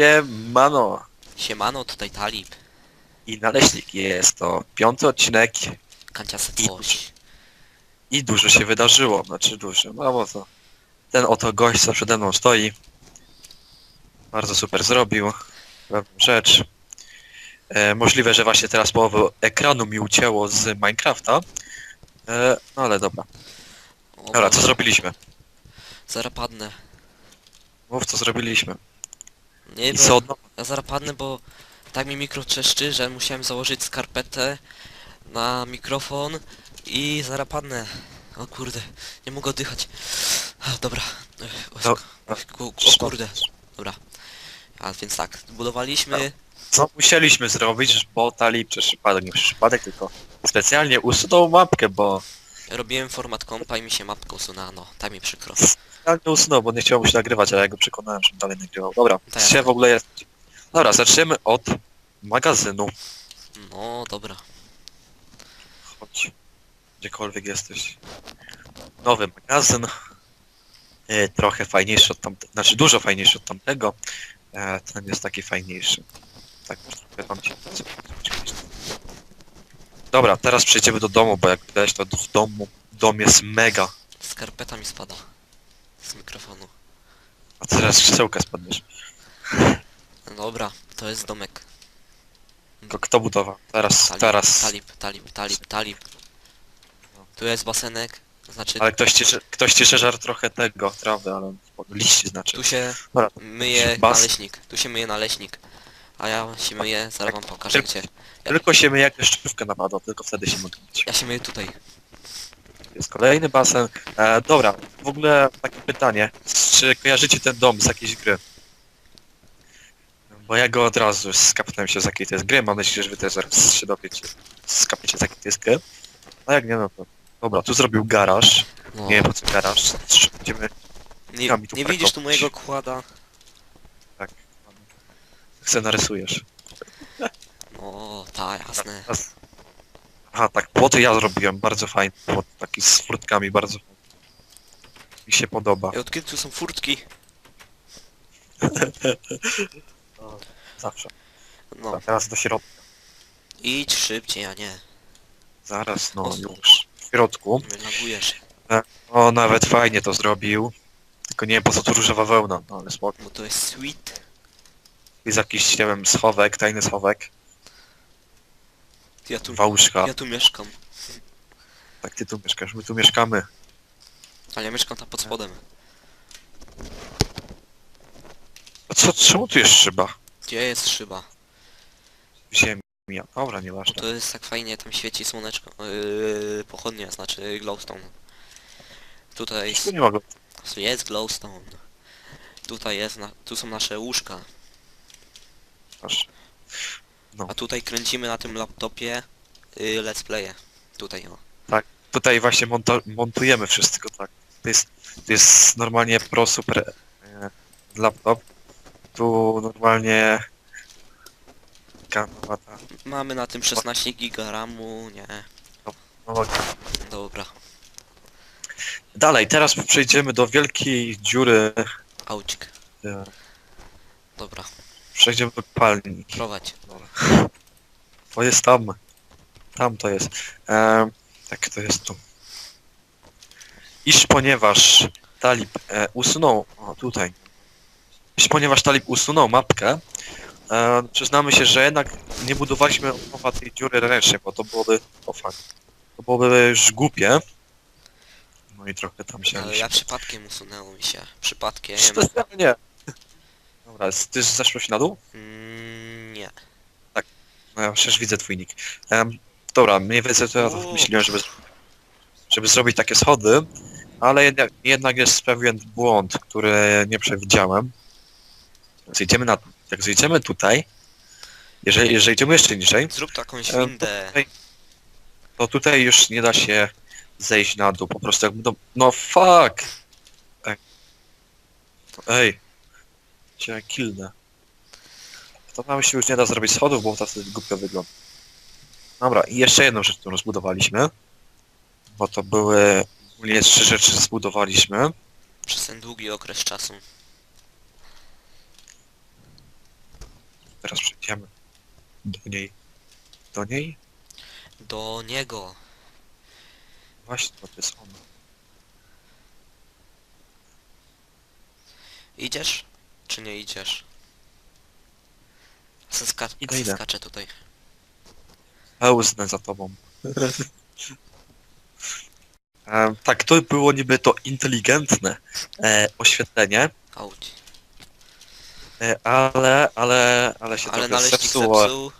Siemano Siemano, tutaj Talib. i naleśnik jest to piąty odcinek Kanciasy I- coś. i dużo się wydarzyło, znaczy dużo, no bo to ten oto gość co przede mną stoi bardzo super zrobił pewną rzecz. E, możliwe, że właśnie teraz połowę ekranu mi ucięło z Minecrafta, e, no ale dobra. O, Dobra, co zrobiliśmy? Zaraz padnę. Mów co zrobiliśmy. Nie I wiem, co ja zaraz padnę, bo tak mi mikro trzeszczy, że musiałem założyć skarpetę na mikrofon i zaraz padnę. O kurde, nie mogę oddychać. A, Dobra. Ech, O, No, o, ku- o kurde. Dobra. A więc tak, zbudowaliśmy. Co musieliśmy zrobić, bo Talib przez przypadek, nie przypadek, tylko specjalnie usunął mapkę, bo Robiłem format kompa i mi się mapka usunęła, no, tak mi przykro. specjalnie usunął, bo nie chciał mu się nagrywać, ale ja go przekonałem, że dalej nagrywał. Dobra, Tak. dzisiaj w ogóle jest... Dobra, zaczniemy od magazynu. No, dobra. Chodź, gdziekolwiek jesteś. Nowy magazyn. E, trochę fajniejszy od tamtego, znaczy dużo fajniejszy od tamtego. E, ten jest taki fajniejszy. Tak, trochę tam ci... Dobra, teraz przejdziemy do domu, bo jak widać to w domu, dom jest mega. Skarpeta mi spada. Z mikrofonu. A teraz krzesełka spadniesz. Dobra, to jest domek. Tylko kto budował? Teraz, Talib, teraz. Talib, talib, talib, talib. Tu jest basenek, znaczy Ale ktoś ci, ktoś ci żar trochę tego, trawy, ale liści znaczy. tu się Dobra, myje naleśnik. Tu się myje naleśnik. A ja się myję, zaraz wam pokażę gdzie. Tylko się myje jak deszczówka napada, tylko wtedy się mogę myć. Ja się myję tutaj. Jest kolejny basen. E, dobra, w ogóle takie pytanie. Czy kojarzycie ten dom z jakiejś gry? Bo ja go od razu skapnąłem się z jakiej to jest gry, mam nadzieję, że wy też zaraz się dowiecie. Skapniecie z jakiej to jest gry. A jak nie, no to... Dobra, tu zrobił garaż. No. Nie wiem po co garaż. Będziemy... nie, ja tu nie widzisz tu parkować. mojego kłada? Chcę narysujesz. No, ta, jasne. Teraz- Aha, tak, płoty ja zrobiłem, bardzo fajny płot, taki z furtkami, bardzo fajny. Mi się podoba. I od kiedy tu są furtki? Zawsze. No, Dobra, teraz do środka. idź szybciej, a nie. Zaraz, no O. już. W środku. Wylagujesz. O, nawet fajnie to zrobił. Tylko nie wiem po co tu różowa wełna, no ale spoko. Bo to jest sweet. Jest jakiś, nie wiem, schowek, tajny schowek. Ja tu, Dwa łóżka. ja tu mieszkam. Tak, ty tu mieszkasz, my tu mieszkamy. Ale ja mieszkam tam pod spodem. A co, czemu tu jest szyba? Gdzie jest szyba? Ziemia. Dobra, Bo nieważne. to jest tak fajnie, tam świeci słoneczko. Yy, pochodnia, znaczy glowstone. Tutaj Tu nie mogę. jest glowstone. Tutaj jest, na, tu są nasze łóżka. Aż. A tutaj kręcimy na tym laptopie yy, let's playe. Tutaj o. Tutaj właśnie monta- montujemy wszystko, tak. To jest, to jest normalnie pro super e, laptop. Tu normalnie... Kanowa ta Mamy na tym 16 giga ramu, nie. technologia. Dobra. Dalej, teraz przejdziemy do wielkiej dziury. Aucik. E, Dobra, przejdziemy do palni. prowadź. To jest tam. Tam to jest. E, tak, to jest tu. Iż ponieważ Talib e, usunął... O, tutaj. Iż ponieważ Talib usunął mapkę, e, przyznamy się, że jednak nie budowaliśmy nowa tej dziury ręcznie, bo to byłoby... O. To byłoby już głupie. No i trochę tam się... Ale ja przypadkiem usunęło mi się. Przypadkiem. Nie. Dobra, ty już zeszłeś na dół? Mm, nie. No ja przecież widzę twój nick. Em, dobra, mniej więcej to ja O. myślałem, żeby, żeby zrobić takie schody, ale jednak, jednak jest pewien błąd, który nie przewidziałem. Zejdziemy na, jak zejdziemy tutaj, jeżeli, jeżeli idziemy jeszcze niżej, Zrób taką świndę. tutaj- to tutaj już nie da się zejść na dół, po prostu jakby, no, no fuck! Ej, Ej. Cię killnę. To nam się już nie da zrobić schodów, bo to wtedy głupio wygląda. Dobra, i jeszcze jedną rzecz, którą zbudowaliśmy, bo to były ogólnie trzy rzeczy zbudowaliśmy. Przez ten długi okres czasu. teraz przejdziemy do niej. Do niej? Do niego. Właśnie, to jest ona. Idziesz? Czy nie idziesz? Se ska Idę, idę. skaczę tutaj. Pełznę za tobą. tak, to było niby to inteligentne e, oświetlenie, Auć. e, ale, ale, ale się Ale trochę naleśnik zepsuło. zepsuł.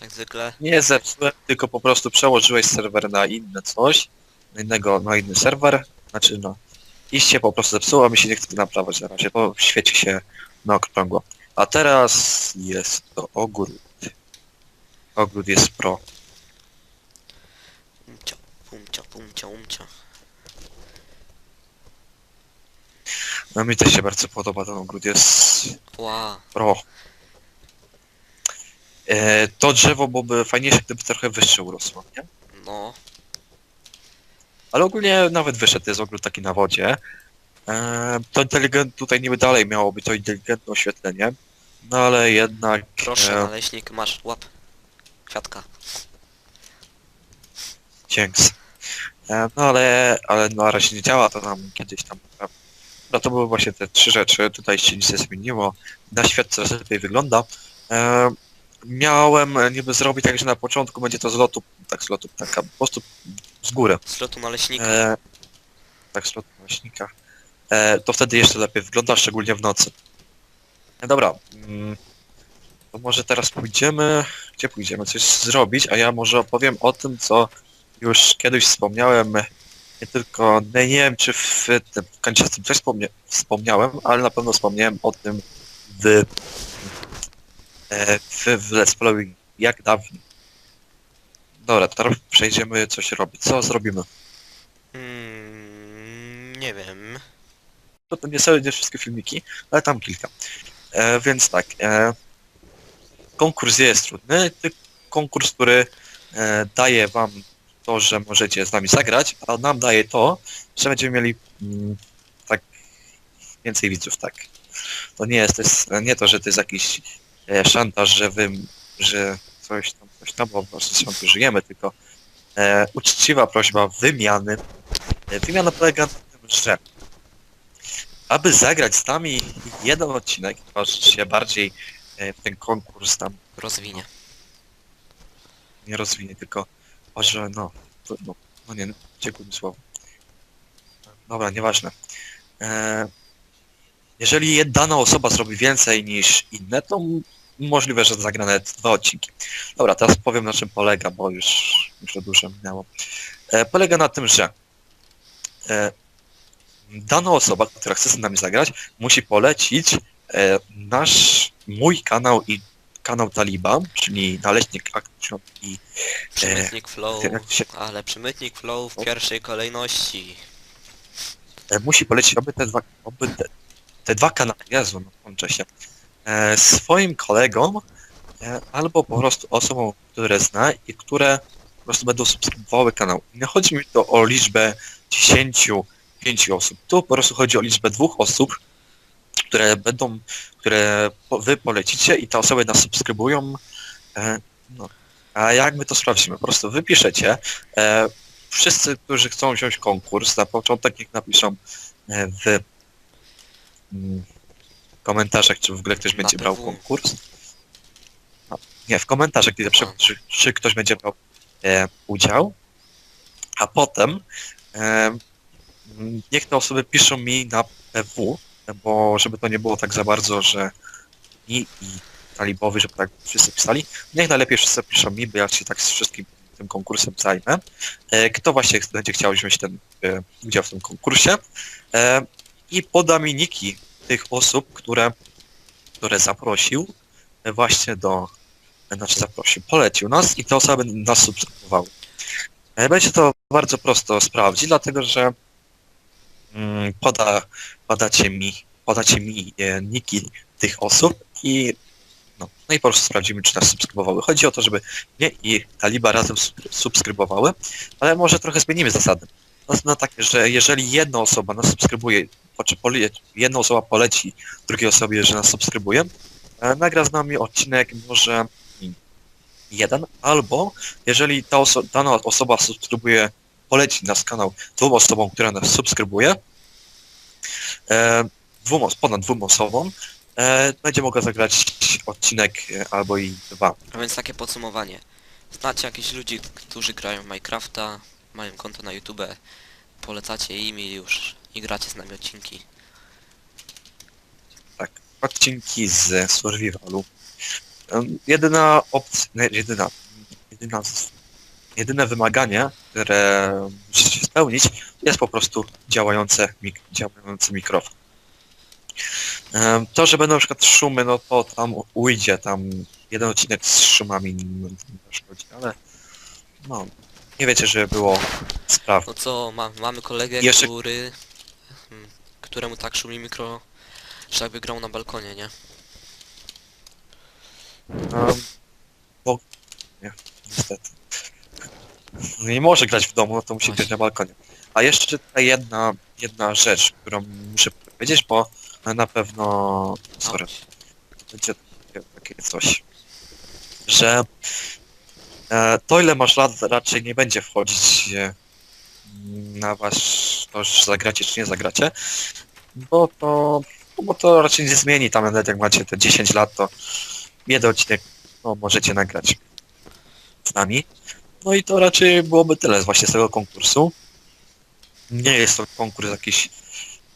Jak zwykle. Nie zepsułem, tylko po prostu przełożyłeś serwer na inne coś, na innego, na inny serwer, znaczy no, iście po prostu zepsuło, mi się nie chce to naprawiać na razie, bo świeci się na okrągło. A teraz jest to ogród. Ogród jest pro. Umcio, umcio, umcio, umcio. No mi też się bardzo podoba ten ogród, jest Ła. pro. E, to drzewo byłoby fajniejsze, gdyby trochę wyższe urosło, nie? No. Ale ogólnie nawet wyszedł, jest ogród taki na wodzie. E, to inteligent, tutaj niby dalej miało być to inteligentne oświetlenie, no ale jednak... Proszę, naleśnik, masz, łap. Kwiatka. Dzięks. E, no ale, ale na razie nie działa, to nam kiedyś tam... e, No to były właśnie te trzy rzeczy, tutaj się nic nie zmieniło. Na świat coraz lepiej wygląda. Miałem niby zrobić tak, że na początku będzie to z lotu, tak z lotu, taka po prostu z góry. Z lotu naleśnika. Tak, slot nośnika. E, to wtedy jeszcze lepiej wygląda, szczególnie w nocy. E, dobra. Mm, to może teraz pójdziemy... Gdzie pójdziemy? Coś zrobić, a ja może opowiem o tym, co już kiedyś wspomniałem. Nie tylko... Nie, nie wiem, czy w tym Kanciastym też wspomnia, wspomniałem, ale na pewno wspomniałem o tym w... E, w, w Let's Play jak dawniej. Dobra, teraz przejdziemy coś robić. Co zrobimy? Mm, nie wiem. To, to nie są nie wszystkie filmiki, ale tam kilka. E, więc tak, e, konkurs jest trudny, konkurs, który e, daje wam to, że możecie z nami zagrać, a nam daje to, że będziemy mieli mm, tak więcej widzów, tak. To nie jest, to jest nie to, że to jest jakiś e, szantaż, że wy, że coś tam, coś tam, bo po prostu się żyjemy, tylko e, uczciwa prośba wymiany. E, wymiana polega na tym, że aby zagrać z nami jeden odcinek, tworzyć się bardziej e, w ten konkurs tam Rozwinie. nie rozwinie, tylko może no, to, no, no nie, dziękuję słowo. Dobra, nieważne. E, jeżeli jed- dana osoba zrobi więcej niż inne, to m- możliwe, że zagra nawet dwa odcinki. Dobra, teraz powiem na czym polega, bo już, już za dużo minęło. E, polega na tym, że e, dana osoba, która chce z nami zagrać, musi polecić e, nasz, mój kanał i kanał Taliba, czyli Naleśnik Action i Przymytnik flow. jak się- Ale przymytnik flow w pierwszej kolejności. e, musi polecić oby te dwa, oby te, te dwa kanały, Jezu, no łączę się, e, swoim kolegom e, albo po prostu osobom, które zna i które po prostu będą subskrybowały kanał. Nie chodzi mi tu o liczbę 10, 5 osób. Tu po prostu chodzi o liczbę dwóch osób, które będą, które wy polecicie i te osoby nas subskrybują. E, no. A jak my to sprawdzimy? Po prostu wypiszecie. E, wszyscy, którzy chcą wziąć konkurs, na początek niech napiszą e, w mm, komentarzach, czy w ogóle ktoś będzie brał konkurs. No, nie, w komentarzach, napiszą, czy, czy ktoś będzie brał e, udział, a potem e, niech te osoby piszą mi na PW, bo żeby to nie było tak za bardzo, że mi i talibowi, żeby tak wszyscy pisali, niech najlepiej wszyscy piszą mi, bo ja się tak z wszystkim tym konkursem zajmę. E, Kto właśnie będzie chciał wziąć ten e, udział w tym konkursie e, i poda mi niki tych osób, które, które zaprosił właśnie do, znaczy zaprosił, polecił nas i te osoby nas subskrybowały. Będzie to bardzo prosto sprawdzić, dlatego że poda, podacie mi, podacie mi e, niki tych osób i no, no i po prostu sprawdzimy, czy nas subskrybowały. Chodzi o to, żeby mnie i Taliba razem sub- subskrybowały, ale może trochę zmienimy zasady. No, no takie, że jeżeli jedna osoba nas subskrybuje, znaczy pole- jedna osoba poleci drugiej osobie, że nas subskrybuje, e, nagra z nami odcinek może jeden, albo jeżeli ta oso dana osoba subskrybuje, poleci nas kanał dwóm osobom, które nas subskrybuje, e, dwóm, ponad dwóm osobom, e, będzie mogła zagrać odcinek e, albo i dwa. A więc takie podsumowanie. Znacie jakichś ludzi, którzy grają w Minecrafta, mają konto na YouTube, polecacie im i już i gracie z nami odcinki. Tak, odcinki z Survivalu. Em, Jedyna opcja, nie, jedyna, jedyna, z- jedyne wymaganie, które musicie spełnić, jest po prostu działające, mik działający mikrofon. To, że będą na przykład szumy, no to tam ujdzie, tam jeden odcinek z szumami nie szkodzi, ale no, nie wiecie, że było spraw. No co, ma, mamy kolegę, Jeszcze- który... hmm, któremu tak szumi mikro, że jakby grał na balkonie, nie? Um, bo... Nie, niestety. No Nie może grać w domu, no to musi Właśnie. grać na balkonie. A jeszcze tutaj jedna, jedna rzecz, którą muszę powiedzieć, bo na pewno... Sorry, będzie takie, takie coś. Że e, to ile masz lat raczej nie będzie wchodzić e, na wasz to, że zagracie czy nie zagracie, bo to, no bo to raczej nie zmieni tam nawet jak macie te 10 lat, to jeden odcinek no, możecie nagrać z nami. No i to raczej byłoby tyle właśnie z tego konkursu. Nie jest to konkurs jakiś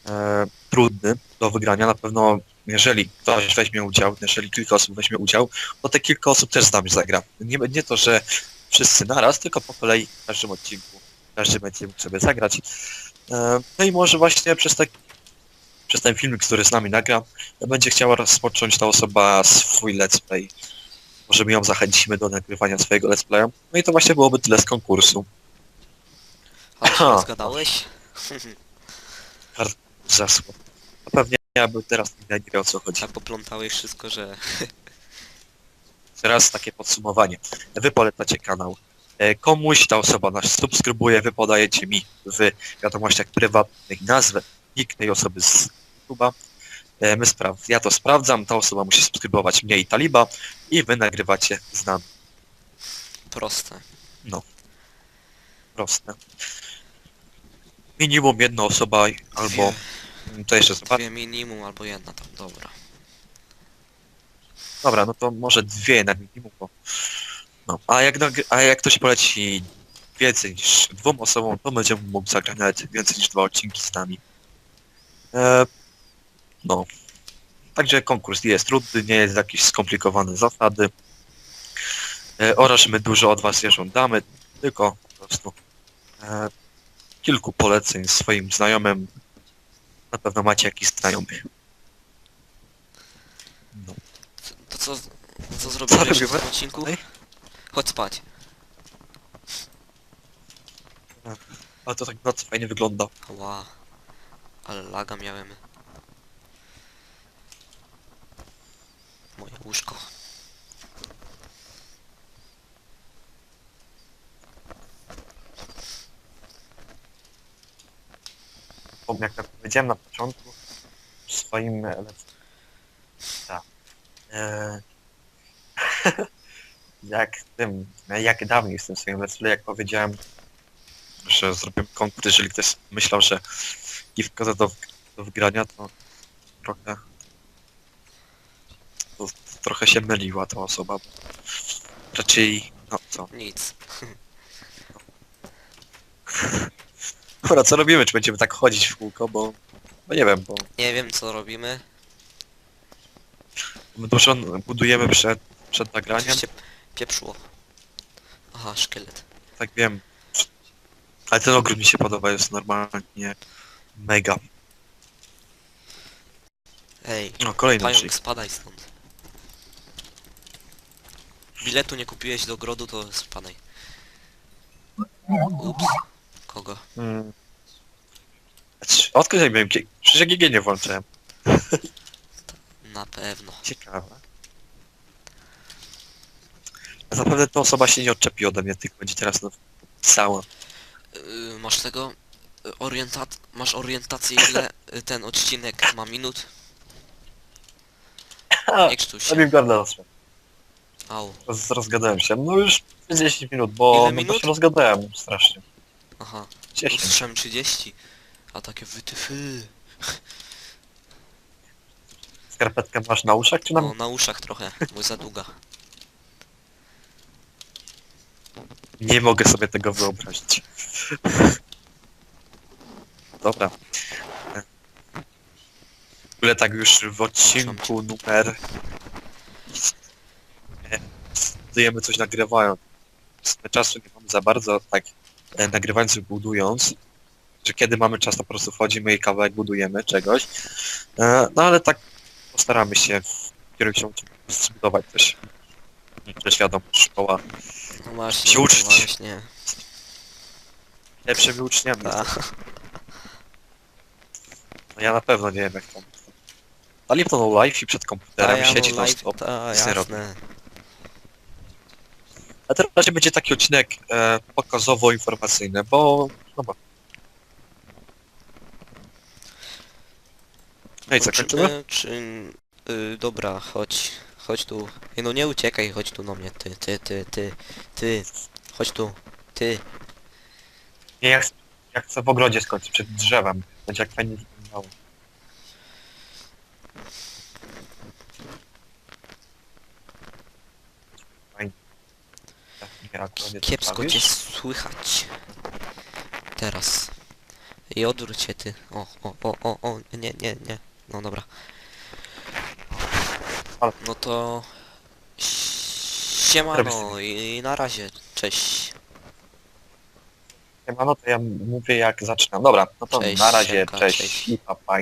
e, trudny do wygrania. Na pewno jeżeli ktoś weźmie udział, jeżeli kilka osób weźmie udział, to te kilka osób też z nami zagra. Nie, nie to, że wszyscy naraz, tylko po kolei w każdym odcinku każdy będzie mógł sobie zagrać. E, no i może właśnie przez, tak, przez ten filmik, który z nami nagra, będzie chciała rozpocząć ta osoba swój let's play. Może my ją zachęcimy do nagrywania swojego let's playa. No i to właśnie byłoby tyle z konkursu. Ale się Aha. zgadałeś? Zasło. A pewnie ja bym teraz nie nie wiedział o co chodzi. Tak poplątałeś wszystko, że... Teraz takie podsumowanie. Wy polecacie kanał. E, Komuś ta osoba nas subskrybuje, wy podajecie mi w wiadomościach prywatnych nazwę, nick tej osoby z YouTube'a. E, My spraw ja to sprawdzam, ta osoba musi subskrybować mnie i Taliba i wy nagrywacie z nami. Proste. Proste. Minimum jedna osoba albo... To jeszcze zobaczę. Dwie minimum albo jedna tam, dobra. Dobra, no to może dwie na minimum, bo... No, a jak, a jak ktoś poleci więcej niż dwóm osobom, to będzie mógł zagrać więcej niż dwa odcinki z nami. E, no. Także konkurs nie jest trudny, nie jest jakiś skomplikowany zasady. E, oraz my dużo od was nie żądamy, tylko po prostu e, kilku poleceń swoim znajomym. Na pewno macie jakiś znajomych. No. To co, co jeszcze w tym odcinku? Ej. Chodź spać. Ale to tak nocy fajnie wygląda. Ła. Ale laga miałem. Moje łóżko. Bo jak tak powiedziałem na początku w swoim e. Tak. E... jak tym, e, jak dawniej w tym swoim let's jak powiedziałem, że zrobię konkurs, jeżeli ktoś myślał, że giftko to do, do wygrania, to trochę trochę się myliła ta osoba. Raczej, no co, Nic. dobra, co robimy? Czy będziemy tak chodzić w kółko, bo, bo nie wiem, bo Nie wiem co robimy. my dużo budujemy przed, przed nagraniem, Coś się pieprzło. Aha, szkielet. tak wiem. Ale ten ogród mi się podoba, jest normalnie mega. Ej, No, kolejny pająk, spadaj stąd. Biletu nie kupiłeś do ogrodu, to spadaj. Ups. Kogo? Mm. Ja miałem. Przecież ja GG nie włączyłem. Na pewno. Ciekawe. Zapewne ta osoba się nie odczepi ode mnie, tylko będzie teraz no, pisała. Yy, masz tego? Yy, Orientat... Masz orientację ile ten odcinek ma minut? Nie krztuj się. Gardę osłem. Au. Roz, rozgadałem się. No już 10 minut, bo, no, minut? się rozgadałem strasznie. Aha. 10. Usłyszałem 30. A takie wytyfy. Skarpetkę masz na uszach czy na... No, na uszach trochę, bo za długa. Nie mogę sobie tego wyobrazić. Dobra. W ogóle tak już w odcinku numer... Budujemy coś nagrywając. Czasu nie mamy za bardzo, tak e, nagrywając i budując, że kiedy mamy czas, to po prostu wchodzimy i kawałek budujemy czegoś. E, No ale tak postaramy się w odcinku zbudować coś. Przecież wiadomo, szkoła No właśnie, Się no uczyć. właśnie. lepszymi uczniami. Ta. No ja na pewno nie wiem jak tam. To no live i przed Ta, komputerem ja siedzi no non live, stop. ta, nic nie robi. A teraz razie będzie taki odcinek e, pokazowo-informacyjny, bo... No bo... No i co, kończymy? Czy... Y, dobra, chodź. Chodź tu. No nie uciekaj, chodź tu do mnie. Ty, ty, ty, ty, ty. Chodź tu. Ty. Nie, ja, chcę- ja chcę w ogrodzie skończyć, przed drzewem. Będzie jak fajnie wyglądało. Fajnie. Nie, nie Kiepsko zostawisz? cię słychać. Teraz. I odwróć się ty. O, o, o, o, o, nie, nie, nie. No dobra. Ale- No to... Siemano i na razie. Cześć. Siemano, to ja mówię jak zaczynam. Dobra, no to Cześć, na razie, siemka, cześć, cześć. i pa, pa.